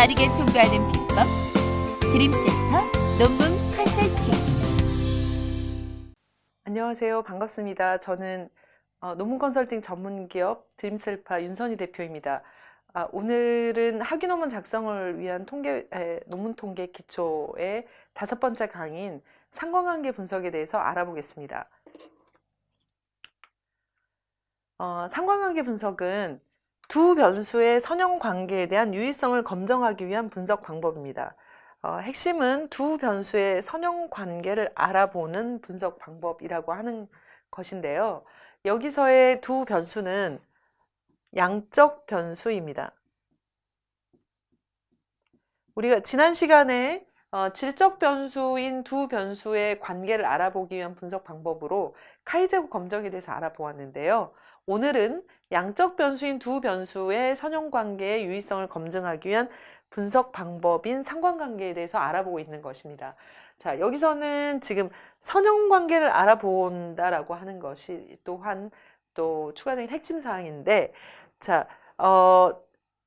빠르게 통과하는 비법 드림센터 논문 컨설팅 안녕하세요. 반갑습니다. 저는 어, 논문 컨설팅 전문 기업 드림셀파 윤선희 대표입니다. 아, 오늘은 학위 논문 작성을 위한 통계, 에, 논문 통계 기초의 다섯 번째 강의인 상관관계 분석에 대해서 알아보겠습니다. 어, 상관관계 분석은 두 변수의 선형 관계에 대한 유의성을 검증하기 위한 분석 방법입니다. 어, 핵심은 두 변수의 선형 관계를 알아보는 분석 방법이라고 하는 것인데요. 여기서의 두 변수는 양적 변수입니다. 우리가 지난 시간에 어, 질적 변수인 두 변수의 관계를 알아보기 위한 분석 방법으로 카이제곱 검정에 대해서 알아보았는데요. 오늘은 양적 변수인 두 변수의 선형 관계의 유의성을 검증하기 위한 분석 방법인 상관관계에 대해서 알아보고 있는 것입니다. 자, 여기서는 지금 선형 관계를 알아본다라고 하는 것이 또한 또 추가적인 핵심 사항인데, 자, 어,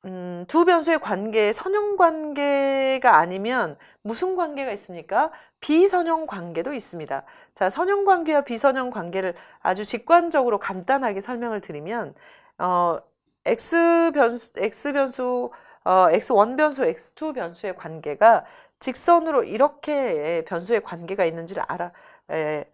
음, 두 변수의 관계, 선형 관계가 아니면 무슨 관계가 있습니까? 비선형 관계도 있습니다. 자, 선형 관계와 비선형 관계를 아주 직관적으로 간단하게 설명을 드리면, 어, x 변수, x 변수, 어, x1 변수, x2 변수의 관계가 직선으로 이렇게 변수의 관계가 있는지를 알아, 에,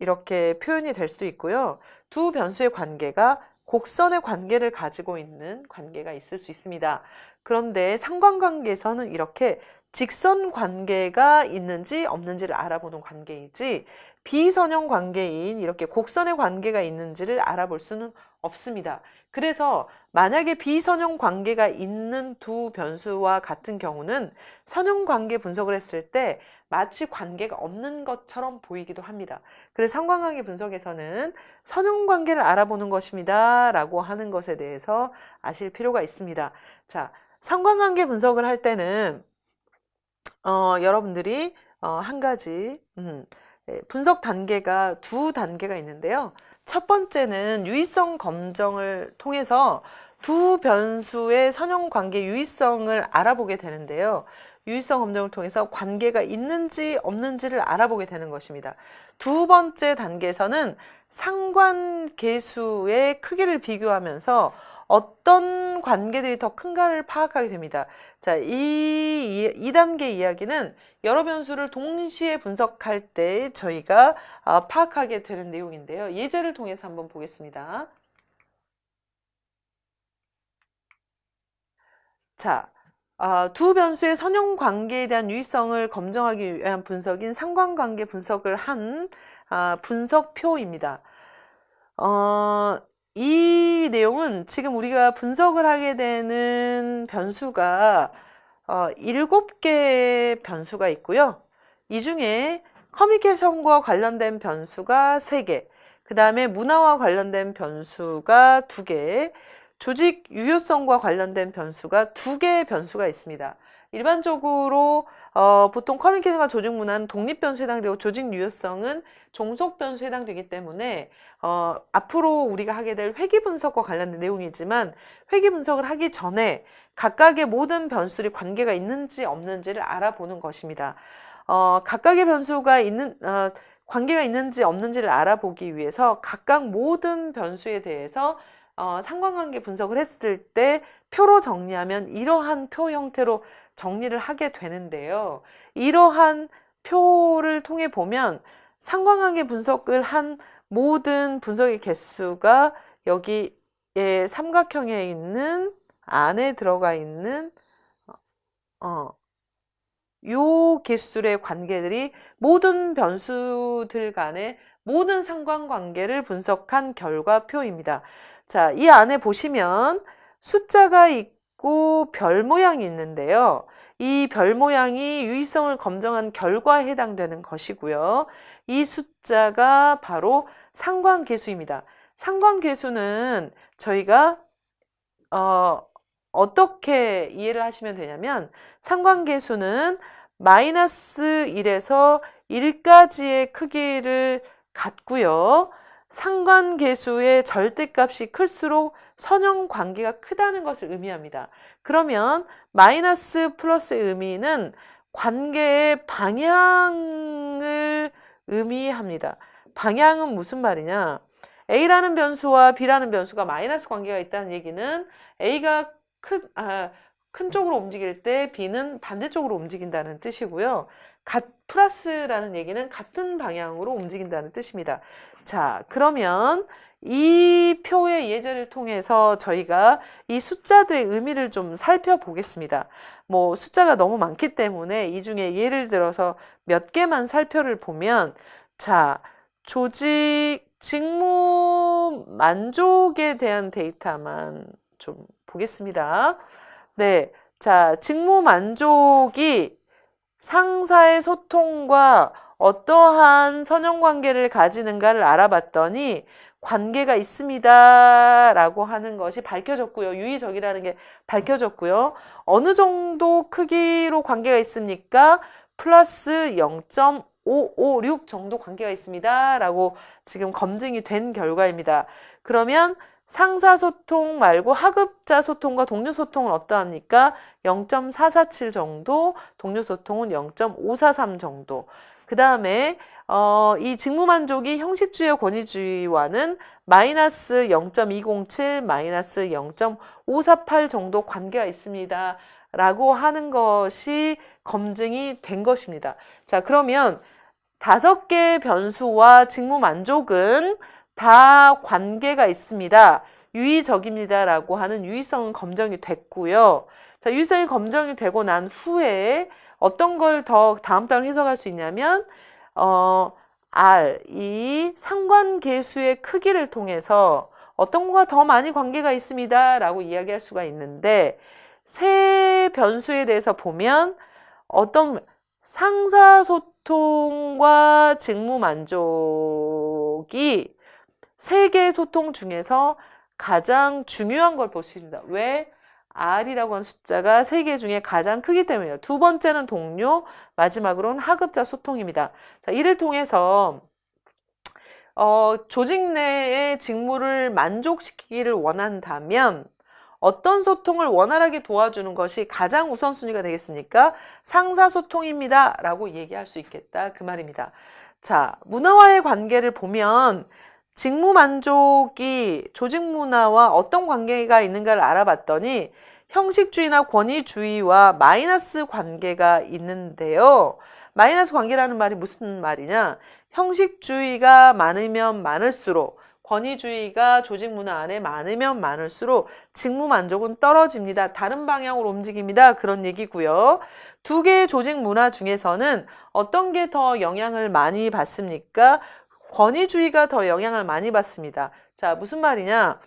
이렇게 표현이 될 수도 있고요. 두 변수의 관계가 곡선의 관계를 가지고 있는 관계가 있을 수 있습니다. 그런데 상관관계에서는 이렇게 직선 관계가 있는지 없는지를 알아보는 관계이지 비선형 관계인 이렇게 곡선의 관계가 있는지를 알아볼 수는 없습니다. 그래서 만약에 비선형 관계가 있는 두 변수와 같은 경우는 선형 관계 분석을 했을 때 마치 관계가 없는 것처럼 보이기도 합니다. 그래서 상관관계 분석에서는 선형 관계를 알아보는 것입니다. 라고 하는 것에 대해서 아실 필요가 있습니다. 자, 상관관계 분석을 할 때는 어, 여러분들이 어, 한 가지 음, 예, 분석 단계가 두 단계가 있는데요. 첫 번째는 유의성 검정을 통해서 두 변수의 선형 관계 유의성을 알아보게 되는데요. 유의성 검정을 통해서 관계가 있는지 없는지를 알아보게 되는 것입니다. 두 번째 단계에서는 상관계수의 크기를 비교하면서 어떤 관계들이 더 큰가를 파악하게 됩니다. 자, 이, 이, 이 단계 이야기는 여러 변수를 동시에 분석할 때 저희가 어, 파악하게 되는 내용인데요. 예제를 통해서 한번 보겠습니다. 자, 어, 두 변수의 선형 관계에 대한 유의성을 검증하기 위한 분석인 상관관계 분석을 한 아, 분석표입니다. 어, 이 내용은 지금 우리가 분석을 하게 되는 변수가 어, 7개의 변수가 있고요. 이 중에 커뮤니케이션과 관련된 변수가 3개, 그 다음에 문화와 관련된 변수가 2개, 조직 유효성과 관련된 변수가 2개의 변수가 있습니다. 일반적으로 어, 보통 커뮤니케이션과 조직 문화는 독립 변수에 해당되고 조직 유효성은 종속 변수에 해당되기 때문에 어, 앞으로 우리가 하게 될 회귀 분석과 관련된 내용이지만 회귀 분석을 하기 전에 각각의 모든 변수들이 관계가 있는지 없는지를 알아보는 것입니다. 어, 각각의 변수가 있는 어, 관계가 있는지 없는지를 알아보기 위해서 각각 모든 변수에 대해서 어, 상관관계 분석을 했을 때 표로 정리하면 이러한 표 형태로 정리를 하게 되는데요. 이러한 표를 통해 보면 상관관계 분석을 한 모든 분석의 개수가 여기에 삼각형에 있는 안에 들어가 있는 어, 요 개수의 관계들이 모든 변수들 간의 모든 상관관계를 분석한 결과표입니다. 자, 이 안에 보시면 숫자가 있고 별 모양이 있는데요. 이 별 모양이 유의성을 검증한 결과에 해당되는 것이고요. 이 숫자가 바로 상관계수입니다. 상관계수는 저희가 어, 어떻게 이해를 하시면 되냐면 상관계수는 마이너스 1에서 1까지의 크기를 갖고요. 상관계수의 절대값이 클수록 선형 관계가 크다는 것을 의미합니다. 그러면 마이너스 플러스의 의미는 관계의 방향을 의미합니다. 방향은 무슨 말이냐? A라는 변수와 B라는 변수가 마이너스 관계가 있다는 얘기는 A가 큰, 아, 큰 쪽으로 움직일 때 B는 반대쪽으로 움직인다는 뜻이고요. 갓, 플러스라는 얘기는 같은 방향으로 움직인다는 뜻입니다. 자, 그러면 이 표의 예제를 통해서 저희가 이 숫자들의 의미를 좀 살펴보겠습니다. 뭐 숫자가 너무 많기 때문에 이 중에 예를 들어서 몇 개만 살펴를 보면 자, 조직 직무 만족에 대한 데이터만 좀 보겠습니다. 네. 자, 직무 만족이 상사의 소통과 어떠한 선형 관계를 가지는가를 알아봤더니 관계가 있습니다. 라고 하는 것이 밝혀졌고요. 유의적이라는 게 밝혀졌고요. 어느 정도 크기로 관계가 있습니까? 플러스 0.556 정도 관계가 있습니다. 라고 지금 검증이 된 결과입니다. 그러면 상사 소통 말고 하급자 소통과 동료 소통은 어떠합니까? 0.447 정도, 동료 소통은 0.543 정도. 그 다음에 어, 이 직무 만족이 형식주의와 권위주의와는 마이너스 0.207, 마이너스 0.548 정도 관계가 있습니다. 라고 하는 것이 검증이 된 것입니다. 자, 그러면 다섯 개의 변수와 직무 만족은 다 관계가 있습니다. 유의적입니다. 라고 하는 유의성은 검증이 됐고요. 자, 유의성이 검증이 되고 난 후에 어떤 걸 더 다음 단으로 해석할 수 있냐면, 어, R, 이 상관계수의 크기를 통해서 어떤 거가 더 많이 관계가 있습니다. 라고 이야기할 수가 있는데, 세 변수에 대해서 보면 어떤 상사 소통과 직무 만족이 세 개의 소통 중에서 가장 중요한 걸 있습니다. 왜? R이라고 하는 숫자가 세 개 중에 가장 크기 때문이에요. 두 번째는 동료, 마지막으로는 하급자 소통입니다. 자, 이를 통해서 어, 조직 내의 직무를 만족시키기를 원한다면 어떤 소통을 원활하게 도와주는 것이 가장 우선순위가 되겠습니까? 상사 소통입니다. 라고 얘기할 수 있겠다. 그 말입니다. 자, 문화와의 관계를 보면 직무 만족이 조직 문화와 어떤 관계가 있는가를 알아봤더니 형식주의나 권위주의와 마이너스 관계가 있는데요. 마이너스 관계라는 말이 무슨 말이냐? 형식주의가 많으면 많을수록 권위주의가 조직 문화 안에 많으면 많을수록 직무 만족은 떨어집니다. 다른 방향으로 움직입니다. 그런 얘기고요. 두 개의 조직 문화 중에서는 어떤 게 더 영향을 많이 받습니까? 권위주의가 더 영향을 많이 받습니다. 자, 무슨 말이냐?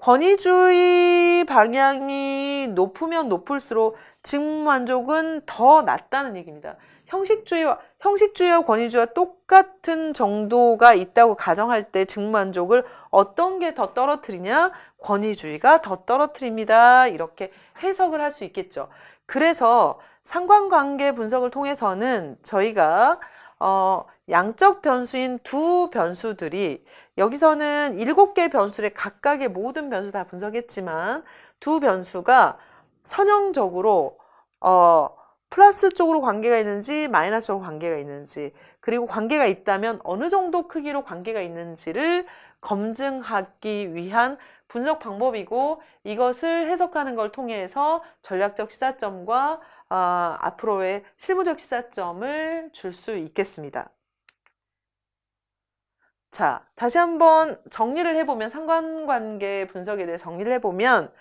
권위주의 방향이 높으면 높을수록 직무 만족은 더 낮다는 얘기입니다. 형식주의와 형식주의와 권위주의와 똑같은 정도가 있다고 가정할 때 직무 만족을 어떤 게 더 떨어뜨리냐? 권위주의가 더 떨어뜨립니다. 이렇게 해석을 할 수 있겠죠. 그래서 상관관계 분석을 통해서는 저희가 어, 양적 변수인 두 변수들이 여기서는 일곱 개 변수의 각각의 모든 변수 다 분석했지만 두 변수가 선형적으로 어, 플러스 쪽으로 관계가 있는지 마이너스 쪽으로 관계가 있는지 그리고 관계가 있다면 어느 정도 크기로 관계가 있는지를 검증하기 위한 분석 방법이고 이것을 해석하는 걸 통해서 전략적 시사점과 어, 앞으로의 실무적 시사점을 줄 수 있겠습니다. 자, 다시 한번 정리를 해보면 상관관계 분석에 대해 정리를 해보면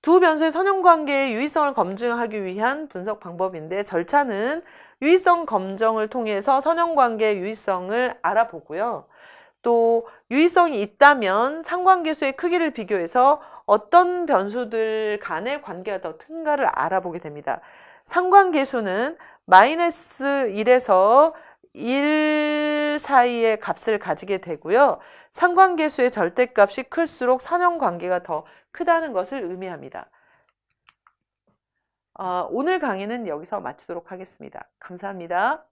두 변수의 선형관계의 유의성을 검증하기 위한 분석 방법인데 절차는 유의성 검정을 통해서 선형관계의 유의성을 알아보고요. 또 유의성이 있다면 상관계수의 크기를 비교해서 어떤 변수들 간의 관계가 더 큰가를 알아보게 됩니다. 상관계수는 마이너스 1에서 1 사이의 값을 가지게 되고요. 상관계수의 절대값이 클수록 선형관계가 더 크다는 것을 의미합니다. 어, 오늘 강의는 여기서 마치도록 하겠습니다. 감사합니다.